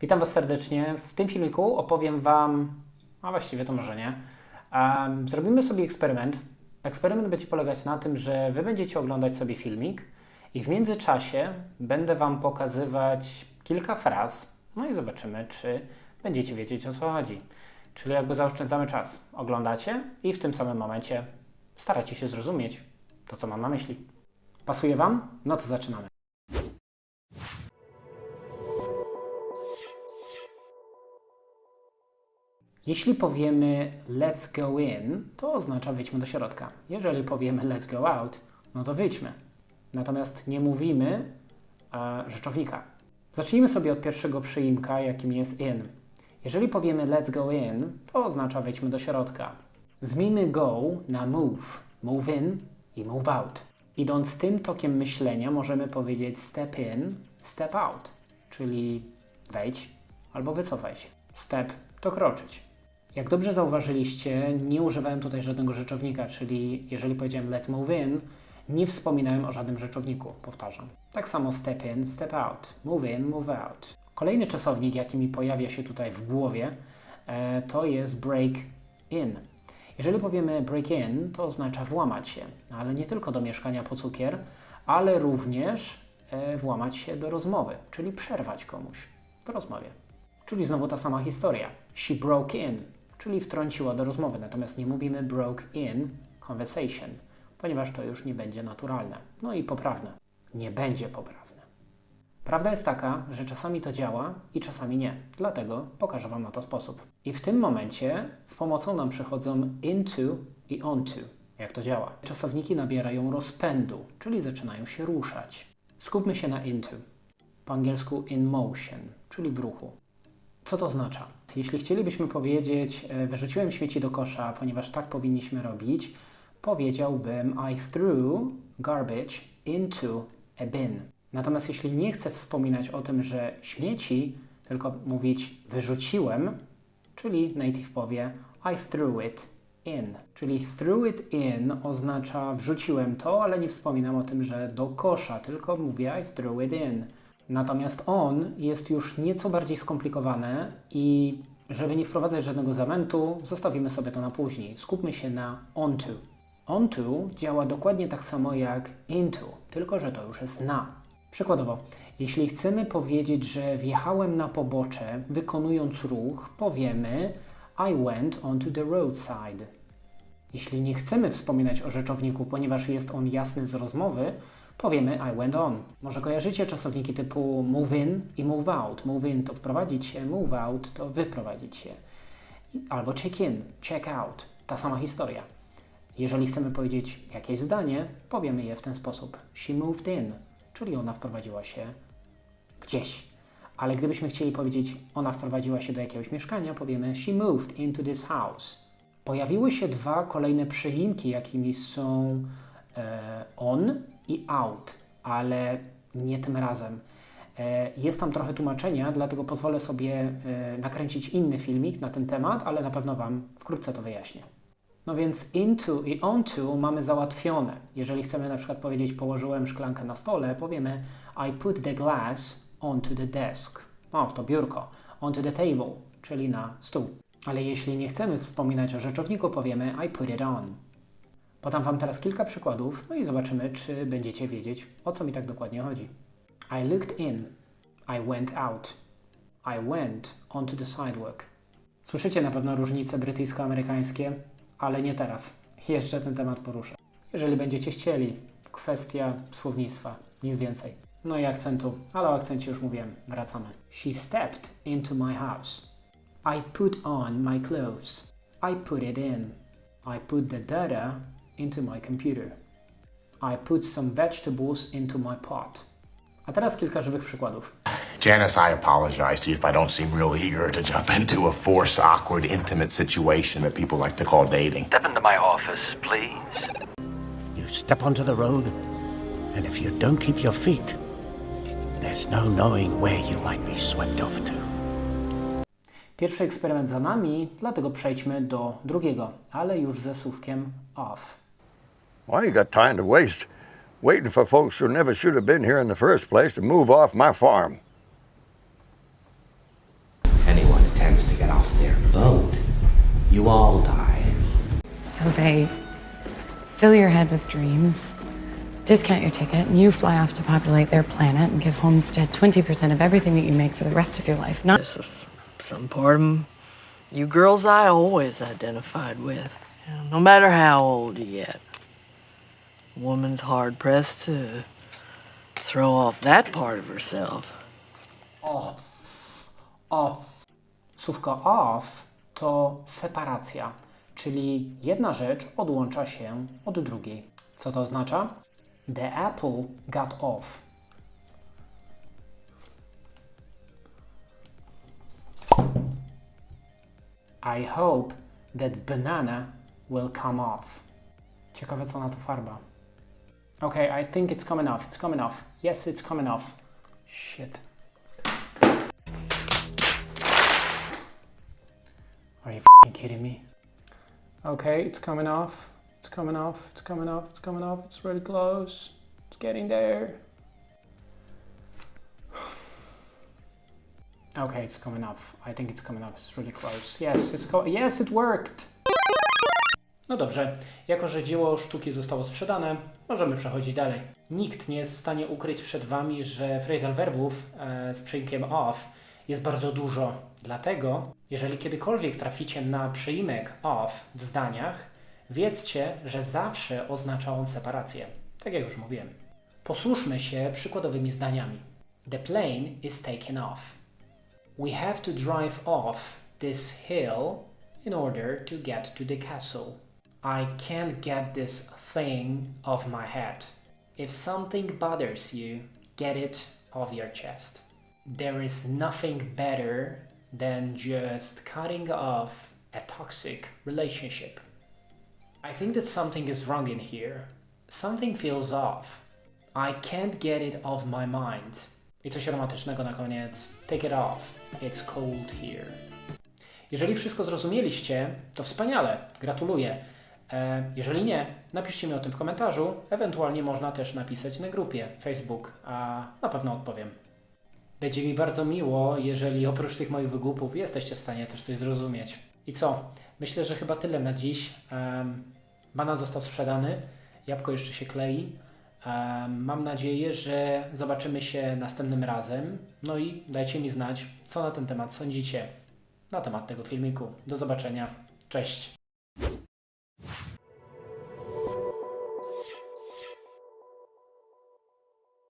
Witam Was serdecznie. W tym filmiku opowiem Wam, a właściwie to może nie, em, zrobimy sobie eksperyment. Eksperyment będzie polegać na tym, że Wy będziecie oglądać sobie filmik i w międzyczasie będę Wam pokazywać kilka fraz, no i zobaczymy, czy będziecie wiedzieć o co chodzi. Czyli jakby zaoszczędzamy czas. Oglądacie i w tym samym momencie staracie się zrozumieć to, co mam na myśli. Pasuje Wam? No to zaczynamy. Jeśli powiemy let's go in, to oznacza wyjdźmy do środka. Jeżeli powiemy let's go out, no to wyjdźmy. Natomiast nie mówimy e, rzeczownika. Zacznijmy sobie od pierwszego przyimka, jakim jest in. Jeżeli powiemy let's go in, to oznacza wejdźmy do środka. Zmieńmy go na move. Move in i move out. Idąc tym tokiem myślenia, możemy powiedzieć step in, step out, czyli wejdź albo wycofaj się. Step to kroczyć. Jak dobrze zauważyliście, nie używałem tutaj żadnego rzeczownika, czyli jeżeli powiedziałem let's move in, nie wspominałem o żadnym rzeczowniku, powtarzam. Tak samo step in, step out, move in, move out. Kolejny czasownik, jaki mi pojawia się tutaj w głowie, e, to jest break in. Jeżeli powiemy break in, to oznacza włamać się, ale nie tylko do mieszkania po cukier, ale również e, włamać się do rozmowy, czyli przerwać komuś w rozmowie. Czyli znowu ta sama historia. She broke in, czyli wtrąciła do rozmowy, natomiast nie mówimy broke in conversation, ponieważ to już nie będzie naturalne. No i poprawne. Nie będzie poprawne. Prawda jest taka, że czasami to działa i czasami nie. Dlatego pokażę Wam na to sposób. I w tym momencie z pomocą nam przychodzą into i onto. Jak to działa? Czasowniki nabierają rozpędu, czyli zaczynają się ruszać. Skupmy się na into. Po angielsku in motion, czyli w ruchu. Co to oznacza? Jeśli chcielibyśmy powiedzieć, e, wyrzuciłem śmieci do kosza, ponieważ tak powinniśmy robić, powiedziałbym I threw garbage into a bin. Natomiast jeśli nie chcę wspominać o tym, że śmieci, tylko mówić wyrzuciłem, czyli native powie I threw it in. Czyli threw it in oznacza wrzuciłem to, ale nie wspominam o tym, że do kosza, tylko mówię I threw it in. Natomiast on jest już nieco bardziej skomplikowane i żeby nie wprowadzać żadnego zamętu, zostawimy sobie to na później. Skupmy się na onto. Onto działa dokładnie tak samo jak into, tylko że to już jest na. Przykładowo, jeśli chcemy powiedzieć, że wjechałem na pobocze, wykonując ruch, powiemy I went onto the roadside. Jeśli nie chcemy wspominać o rzeczowniku, ponieważ jest on jasny z rozmowy, powiemy I went on. Może kojarzycie czasowniki typu move in i move out. Move in to wprowadzić się, move out to wyprowadzić się. Albo check in, check out. Ta sama historia. Jeżeli chcemy powiedzieć jakieś zdanie, powiemy je w ten sposób. She moved in, czyli ona wprowadziła się gdzieś. Ale gdybyśmy chcieli powiedzieć ona wprowadziła się do jakiegoś mieszkania, powiemy she moved into this house. Pojawiły się dwa kolejne przyimki, jakimi są e, on i out, ale nie tym razem. E, Jest tam trochę tłumaczenia, dlatego pozwolę sobie e, nakręcić inny filmik na ten temat, ale na pewno Wam wkrótce to wyjaśnię. No więc into i onto mamy załatwione. Jeżeli chcemy na przykład powiedzieć położyłem szklankę na stole, powiemy I put the glass onto the desk. O, to biurko. Onto the table, czyli na stół. Ale jeśli nie chcemy wspominać o rzeczowniku, powiemy I put it on. Podam Wam teraz kilka przykładów, no i zobaczymy, czy będziecie wiedzieć, o co mi tak dokładnie chodzi. I looked in. I went out. I went onto the sidewalk. Słyszycie na pewno różnice brytyjsko-amerykańskie, ale nie teraz. Jeszcze ten temat poruszę. Jeżeli będziecie chcieli, kwestia słownictwa, nic więcej. No i akcentu, ale o akcencie już mówiłem, wracamy. She stepped into my house. I put on my clothes. I put it in. I put the data into my computer. I put some vegetables into my pot. A teraz kilka żywych przykładów. Janice, I apologize to you if I don't seem real eager to jump into a forced, awkward, intimate situation that people like to call dating. Step into my office, please. You step onto the road, and if you don't keep your feet, there's no knowing where you might be swept off to. Pierwszy eksperyment za nami, dlatego przejdźmy do drugiego, ale już ze słówkiem off. I ain't got time to waste waiting for folks who never should have been here in the first place to move off my farm. Anyone attempts to get off their boat, you all die. So they fill your head with dreams, discount your ticket, and you fly off to populate their planet and give Homestead 20% of everything that you make for the rest of your life. Not this is some part of you girls I always identified with, no matter how old you get. Woman's hard pressed to throw off that part of herself. Off. Słówko off to separacja, czyli jedna rzecz odłącza się od drugiej. Co to oznacza? The apple got off. I hope that banana will come off. Ciekawe co na to farba. Okay, I think it's coming off. It's coming off. Yes, it's coming off. Shit. Are you kidding me? Okay, it's coming off. It's coming off. It's coming off. It's coming off. It's really close. It's getting there. Okay, it's coming off. I think it's coming off. It's really close. Yes, it's co- Yes, it worked. No dobrze, jako że dzieło sztuki zostało sprzedane, możemy przechodzić dalej. Nikt nie jest w stanie ukryć przed Wami, że phrasal verbów e, z przyimkiem off jest bardzo dużo. Dlatego, jeżeli kiedykolwiek traficie na przyimek off w zdaniach, wiedzcie, że zawsze oznacza on separację. Tak jak już mówiłem. Posłuszmy się przykładowymi zdaniami. The plane is taken off. We have to drive off this hill in order to get to the castle. I can't get this thing off my head. If something bothers you, get it off your chest. There is nothing better than just cutting off a toxic relationship. I think that something is wrong in here. Something feels off. I can't get it off my mind. I coś romantycznego na koniec. Take it off. It's cold here. Jeżeli wszystko zrozumieliście, to wspaniale, gratuluję. E, jeżeli nie, napiszcie mi o tym w komentarzu, ewentualnie można też napisać na grupie Facebook, a na pewno odpowiem. Będzie mi bardzo miło, jeżeli oprócz tych moich wygłupów jesteście w stanie też coś zrozumieć. I co? Myślę, że chyba tyle na dziś. Banan został sprzedany, jabłko jeszcze się klei. Mam nadzieję, że zobaczymy się następnym razem. No i dajcie mi znać, co na ten temat sądzicie na temat tego filmiku. Do zobaczenia. Cześć.